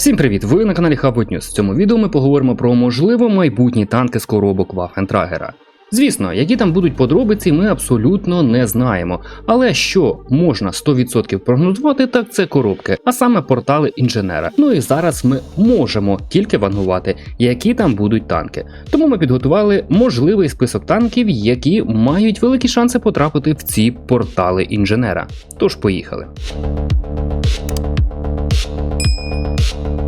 Всім привіт! Ви на каналі Hubot News. В цьому відео ми поговоримо про можливо майбутні танки з коробок Вафентрагера. Звісно, які там будуть подробиці, ми абсолютно не знаємо. Але що можна 100% прогнозувати, так це коробки, а саме портали інженера. Ну і зараз ми можемо тільки вангувати, які там будуть танки. Тому ми підготували можливий список танків, які мають великі шанси потрапити в ці портали інженера. Тож поїхали. you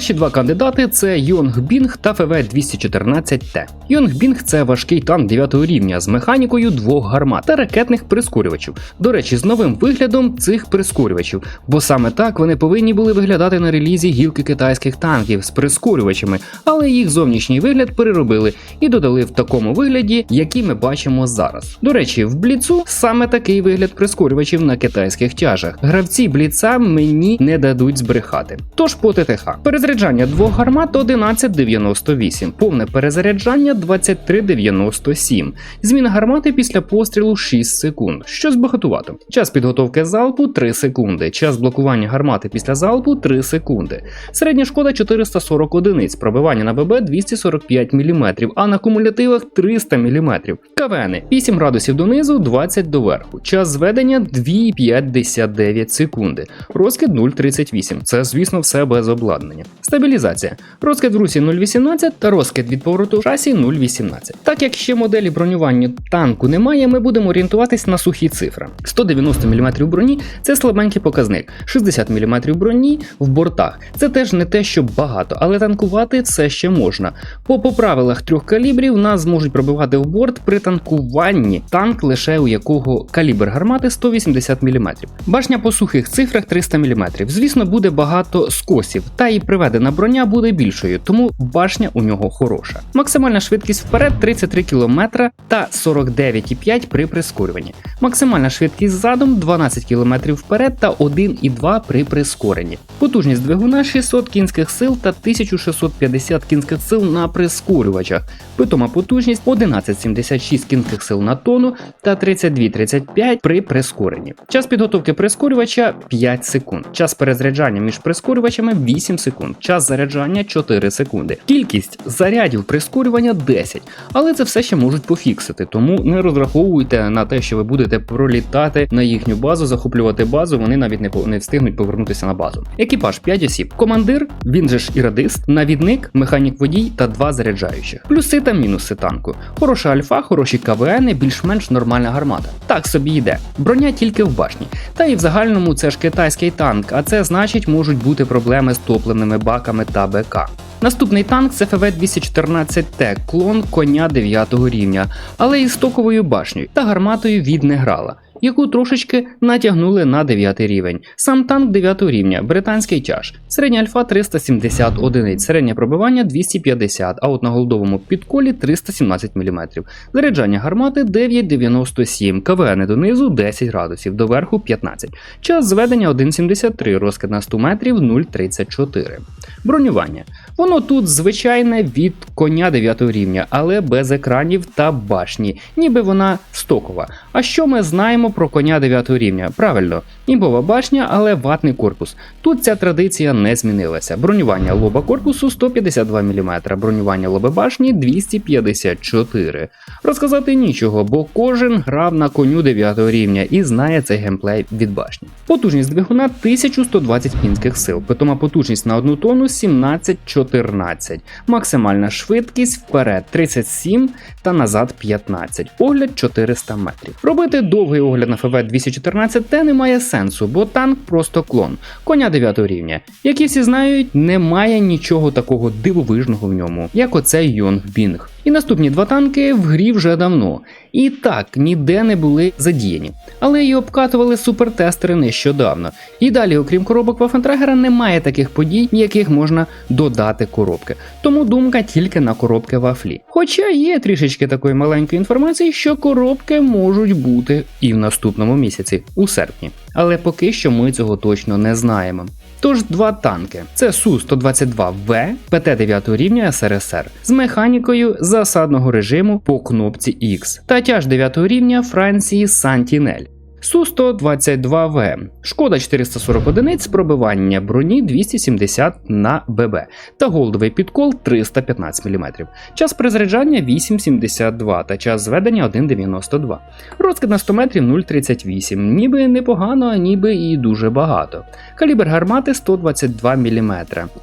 Перші два кандидати це Йонгбінг та ФВ-214Т. Йонгбінг це важкий танк 9 рівня з механікою двох гармат та ракетних прискорювачів. До речі, з новим виглядом цих прискорювачів, бо саме так вони повинні були виглядати на релізі гілки китайських танків з прискорювачами, але їх зовнішній вигляд переробили і додали в такому вигляді, який ми бачимо зараз. До речі, в бліцу саме такий вигляд прискорювачів на китайських тяжах. Гравці бліца мені не дадуть збрехати. Тож по ТТХ. Перезаряджання двох гармат 1198, повне перезаряджання 2397. Зміна гармати після пострілу 6 секунд, що збагатувато. Час підготовки залпу 3 секунди. Час блокування гармати після залпу 3 секунди. Середня шкода 440 одиниць, пробивання на ББ 245 мм, а на кумулятивах 300 мм. КВН 8 градусів донизу, 20 доверху. Час зведення 2,59 секунди. Розкид 0,38. Це, звісно, все без обладнання. Стабілізація. Розкид в русі 0,18 та розкид від повороту шасі 0,18. Так як ще моделі бронювання танку немає, ми будемо орієнтуватись на сухі цифри. 190 мм броні це слабенький показник, 60 мм броні в бортах. Це теж не те, що багато, але танкувати це ще можна. По, по правилах трьох калібрів нас зможуть пробивати в борт при танкуванні танк, лише у якого калібр гармати 180 мм. Башня по сухих цифрах 300 мм. Звісно, буде багато скосів, та і приведена броня буде більшою, тому башня у нього хороша. Максимальна швидкість вперед 33 км та 49,5 при прискорюванні. Максимальна швидкість задом 12 км вперед та 1,2 при прискоренні. Потужність двигуна 600 кінських сил та 1650 кінських сил на прискорювачах. Питома потужність 1176 кінських сил на тонну та 32,35 при прискоренні. Час підготовки прискорювача 5 секунд. Час перезаряджання між прискорювачами 8 секунд. Час заряджання 4 секунди. Кількість зарядів прискорювання 10. Але це все ще можуть пофіксити, тому не розраховуйте на те, що ви будете пролітати на їхню базу, захоплювати базу. Вони навіть не не встигнуть повернутися на базу. Екіпаж 5 осіб. Командир, він же ж і радист, навідник, механік водій та два заряджаючих. Плюси та мінуси танку. Хороша альфа, хороші КВН, більш-менш нормальна гармата. Так собі йде. Броня тільки в башні. Та і в загальному це ж китайський танк, а це значить можуть бути проблеми з топливними баками та БК. Наступний танк це ФВ-214Т, клон коня 9 рівня, але із стоковою башнею та гарматою від неграла. Яку трошечки натягнули на 9 рівень. Сам танк 9 рівня, британський тяж. Середня альфа 370 одиниць, середнє пробивання 250, а от на голдовому підколі 317 мм. Заряджання гармати 9,97, КВН донизу 10 градусів, до верху 15. Час зведення 1,73, розкид на 100 метрів 0,34. Бронювання. Воно тут звичайне від коня 9 рівня, але без екранів та башні, ніби вона стокова. А що ми знаємо про коня 9 рівня? Правильно, імбова башня, але ватний корпус. Тут ця традиція не змінилася. Бронювання лоба корпусу 152 мм, бронювання лоби башні 254. Розказати нічого, бо кожен грав на коню 9 рівня і знає цей геймплей від башні. Потужність двигуна 1120 кінських сил, питома потужність на одну тонну 17-14, максимальна швидкість вперед 37 та назад 15, огляд 400 метрів. Робити довгий огляд на ФВ 214 Т немає сенсу, бо танк просто клон, коня 9 рівня. Як і всі знають, немає нічого такого дивовижного в ньому, як оцей Йонг Бінг. І наступні два танки в грі вже давно. І так ніде не були задіяні. Але її обкатували супертестери нещодавно. І далі, окрім коробок Вафентрагера, немає таких подій, яких можна додати коробки. Тому думка тільки на коробки вафлі. Хоча є трішечки такої маленької інформації, що коробки можуть бути і в наступному місяці, у серпні. Але поки що ми цього точно не знаємо. Тож два танки: це Су-122В ПТ 9 рівня СРСР з механікою засадного режиму по кнопці X та тяж 9 рівня Франції Сантінель. Су-122В. Шкода 440 одиниць, пробивання броні 270 на ББ та голдовий підкол 315 мм. Час перезаряджання 8,72 та час зведення 1,92. Розкид на 100 метрів 0,38. Ніби непогано, ніби і дуже багато. Калібр гармати 122 мм.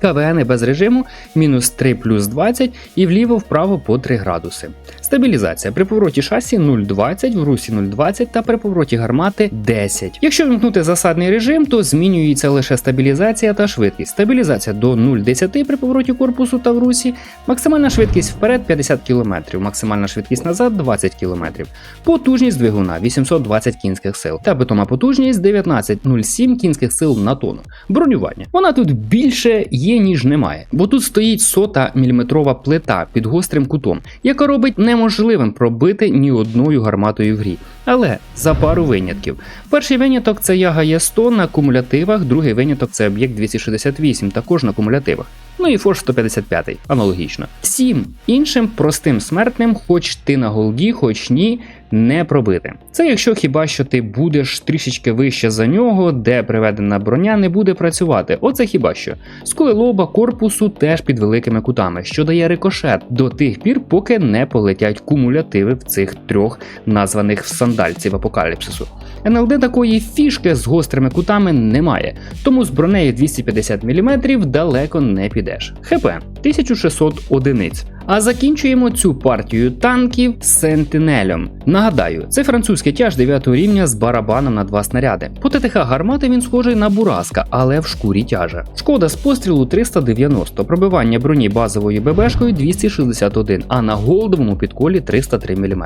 КВН без режиму мінус 3 плюс 20 і вліво-вправо по 3 градуси. Стабілізація при повороті шасі 0,20, в русі 0,20 та при повороті гармати 10. Якщо вимкнути засадний режим, то змінюється лише стабілізація та швидкість. Стабілізація до 0,10 при повороті корпусу та в русі, максимальна швидкість вперед 50 км, максимальна швидкість назад 20 км. Потужність двигуна 820 кінських сил та питома потужність 19,07 кінських сил на тонну. Бронювання. Вона тут більше є, ніж немає, бо тут стоїть сота міліметрова плита під гострим кутом, яка робить неможливим пробити ні одною гарматою в грі. Але за пару винятків. Перший виняток це Яга Є100 на кумулятивах, другий виняток це об'єкт 268, також на кумулятивах. Ну і Форш 155, аналогічно. Всім іншим простим смертним, хоч ти на голді, хоч ні, не пробити. Це якщо хіба що ти будеш трішечки вище за нього, де приведена броня не буде працювати. Оце хіба що. Скули лоба корпусу теж під великими кутами, що дає рикошет до тих пір, поки не полетять кумулятиви в цих трьох названих сандальців апокаліпсису. НЛД такої фішки з гострими кутами немає, тому з бронею 250 мм далеко не підеш. ХП 1600 одиниць. А закінчуємо цю партію танків сентинелем. Нагадаю, це французький тяж 9 рівня з барабаном на два снаряди. По ТТХ гармати він схожий на бураска, але в шкурі тяжа. Шкода з пострілу 390, пробивання броні базовою ББшкою 261, а на голдовому підколі 303 мм.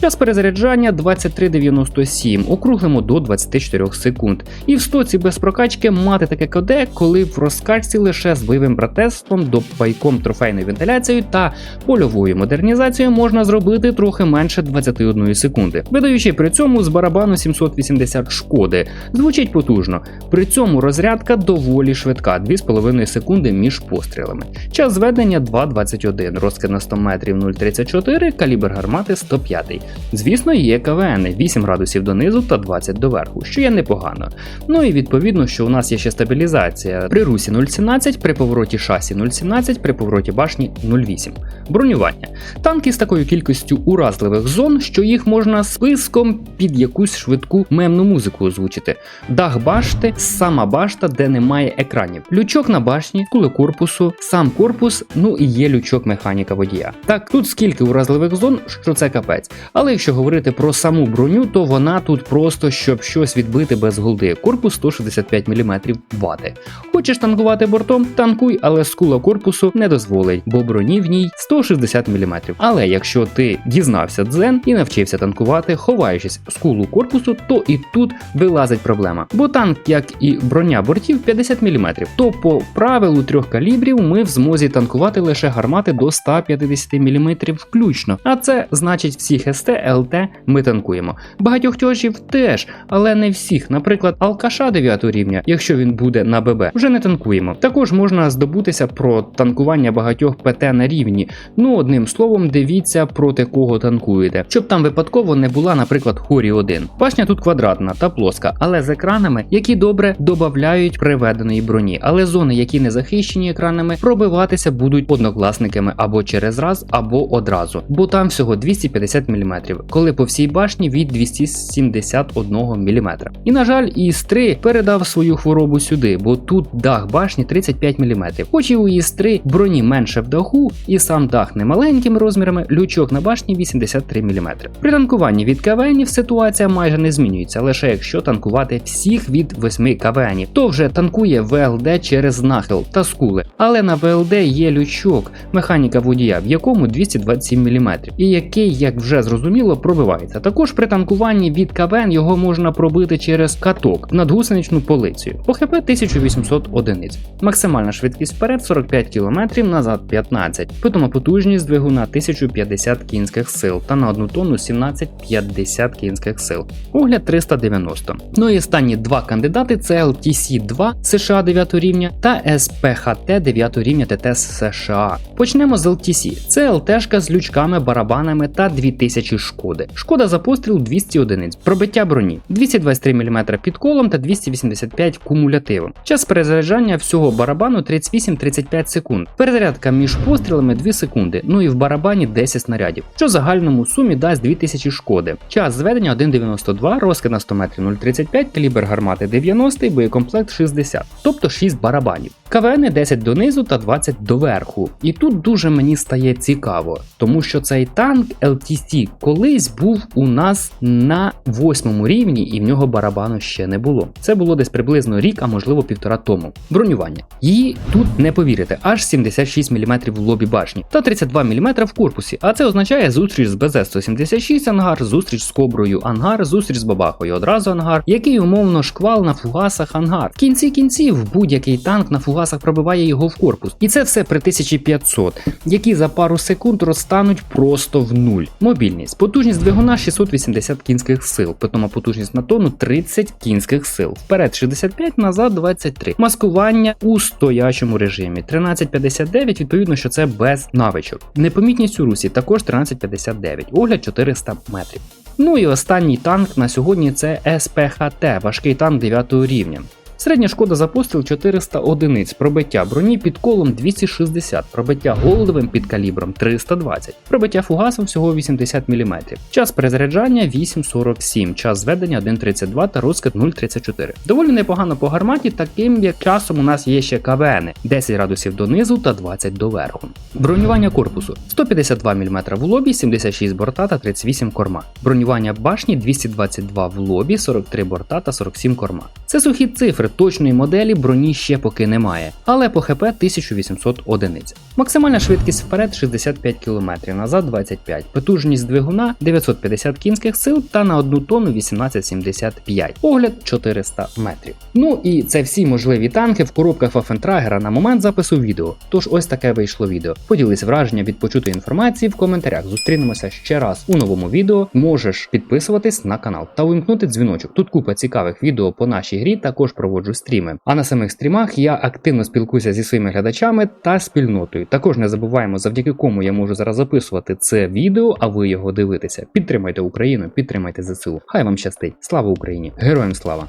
Час перезаряджання 2397, округлимо до 24 секунд. І в стоці без прокачки мати таке КД, коли в розкачці лише з бойовим братерством, допайком трофейною вентиляцією та польовою модернізацією можна зробити трохи менше 21 секунди, видаючи при цьому з барабану 780 шкоди. Звучить потужно. При цьому розрядка доволі швидка 2,5 секунди між пострілами. Час зведення 2,21, розкид на 100 метрів 0,34, калібр гармати 105. Звісно, є КВН 8 градусів донизу та 20 доверху, що є непогано. Ну і відповідно, що у нас є ще стабілізація при русі 0,17, при повороті шасі 0,17, при повороті башні 0,8. Бронювання. Танки з такою кількістю уразливих зон, що їх можна списком під якусь швидку мемну музику озвучити. Дах башти, сама башта, де немає екранів. Лючок на башні, кули корпусу, сам корпус, ну і є лючок механіка водія. Так, тут скільки уразливих зон, що це капець. Але якщо говорити про саму броню, то вона тут просто щоб щось відбити без голди. Корпус 165 мм вати. Хочеш танкувати бортом, танкуй, але скула корпусу не дозволить, бо броні в ній 160 мм. Але якщо ти дізнався дзен і навчився танкувати, ховаючись з кулу корпусу, то і тут вилазить проблема. Бо танк, як і броня бортів, 50 мм, то по правилу трьох калібрів ми в змозі танкувати лише гармати до 150 мм включно. А це значить всіх СТ, ЛТ ми танкуємо. Багатьох тьожів теж, але не всіх. Наприклад, алкаша 9 рівня, якщо він буде на ББ, вже не танкуємо. Також можна здобутися про танкування багатьох ПТ на рівні. Ну, одним словом, дивіться проти кого танкуєте, щоб там випадково не була, наприклад, хорі 1. Башня тут квадратна та плоска, але з екранами, які добре додають приведеної броні. Але зони, які не захищені екранами, пробиватися будуть однокласниками або через раз, або одразу, бо там всього 250 мм, коли по всій башні від 271 мм. І на жаль, ІС-3 передав свою хворобу сюди, бо тут дах башні 35 мм. Хоч і у ІС-3 броні менше в даху, і сам дах не маленькими розмірами, лючок на башні 83 мм. При танкуванні від КВНів ситуація майже не змінюється, лише якщо танкувати всіх від 8 КВНів, то вже танкує ВЛД через нахил та скули. Але на ВЛД є лючок, механіка водія, в якому 227 мм, і який, як вже зрозуміло, пробивається. Також при танкуванні від КВН його можна пробити через каток над гусеничну полицею. По ХП 1800 одиниць. Максимальна швидкість вперед 45 км, назад 15 Питома потужність двигуна 1050 кінських сил та на одну тонну 1750 кінських сил. Огляд 390. Ну і останні два кандидати це LTC-2 США 9 рівня та SPHT 9 рівня ТТ США. Почнемо з LTC. Це ЛТшка з лючками, барабанами та 2000 шкоди. Шкода за постріл 200 одиниць. Пробиття броні 223 мм під колом та 285 кумулятивом. Час перезаряджання всього барабану 38-35 секунд. Перезарядка між пострілами 2 секунди. Ну і в барабані 10 снарядів, що в загальному сумі дасть 2000 шкоди. Час зведення 1.92, розкид на 100 метрів 0.35, калібр гармати 90, боєкомплект 60, тобто 6 барабанів. КВН 10 донизу та 20 доверху. І тут дуже мені стає цікаво, тому що цей танк LTC колись був у нас на восьмому рівні, і в нього барабану ще не було. Це було десь приблизно рік, а можливо півтора тому. Бронювання. Її тут не повірите, аж 76 мм в лобі башні та 32 мм в корпусі. А це означає зустріч з БЗ-176 ангар, зустріч з коброю ангар, зустріч з бабахою одразу ангар, який умовно шквал на фугасах ангар. В кінці кінців будь-який танк на фугасах пробиває його в корпус. І це все при 1500, які за пару секунд розтануть просто в нуль. Мобільність. Потужність двигуна 680 кінських сил, питома потужність на тонну 30 кінських сил. Вперед 65, назад 23. Маскування у стоячому режимі. 1359, відповідно, що це без навичок. Непомітність у русі також 1359. Огляд 400 метрів. Ну і останній танк на сьогодні це СПХТ, важкий танк 9 рівня. Середня шкода за постріл 400 одиниць, пробиття броні під колом 260, пробиття голдовим під калібром 320, пробиття фугасом всього 80 мм. Час перезаряджання 8.47, час зведення 1.32 та розкид 0.34. Доволі непогано по гарматі, таким як часом у нас є ще КВН 10 градусів донизу та 20 доверху. Бронювання корпусу 152 мм в лобі, 76 борта та 38 корма. Бронювання башні 222 в лобі, 43 борта та 47 корма. Це сухі цифри, точної моделі броні ще поки немає, але по ХП 1800 одиниць. Максимальна швидкість вперед 65 км, назад 25, потужність двигуна 950 кінських сил та на одну тонну 1875, огляд 400 метрів. Ну і це всі можливі танки в коробках Waffentrager на момент запису відео. Тож ось таке вийшло відео. Поділись враження від почутої інформації в коментарях. Зустрінемося ще раз у новому відео. Можеш підписуватись на канал та увімкнути дзвіночок. Тут купа цікавих відео по нашій грі, також проводжу стріми. А на самих стрімах я активно спілкуюся зі своїми глядачами та спільнотою. Також не забуваємо, завдяки кому я можу зараз записувати це відео, а ви його дивитеся. Підтримайте Україну, підтримайте ЗСУ. Хай вам щастить. Слава Україні! Героям слава!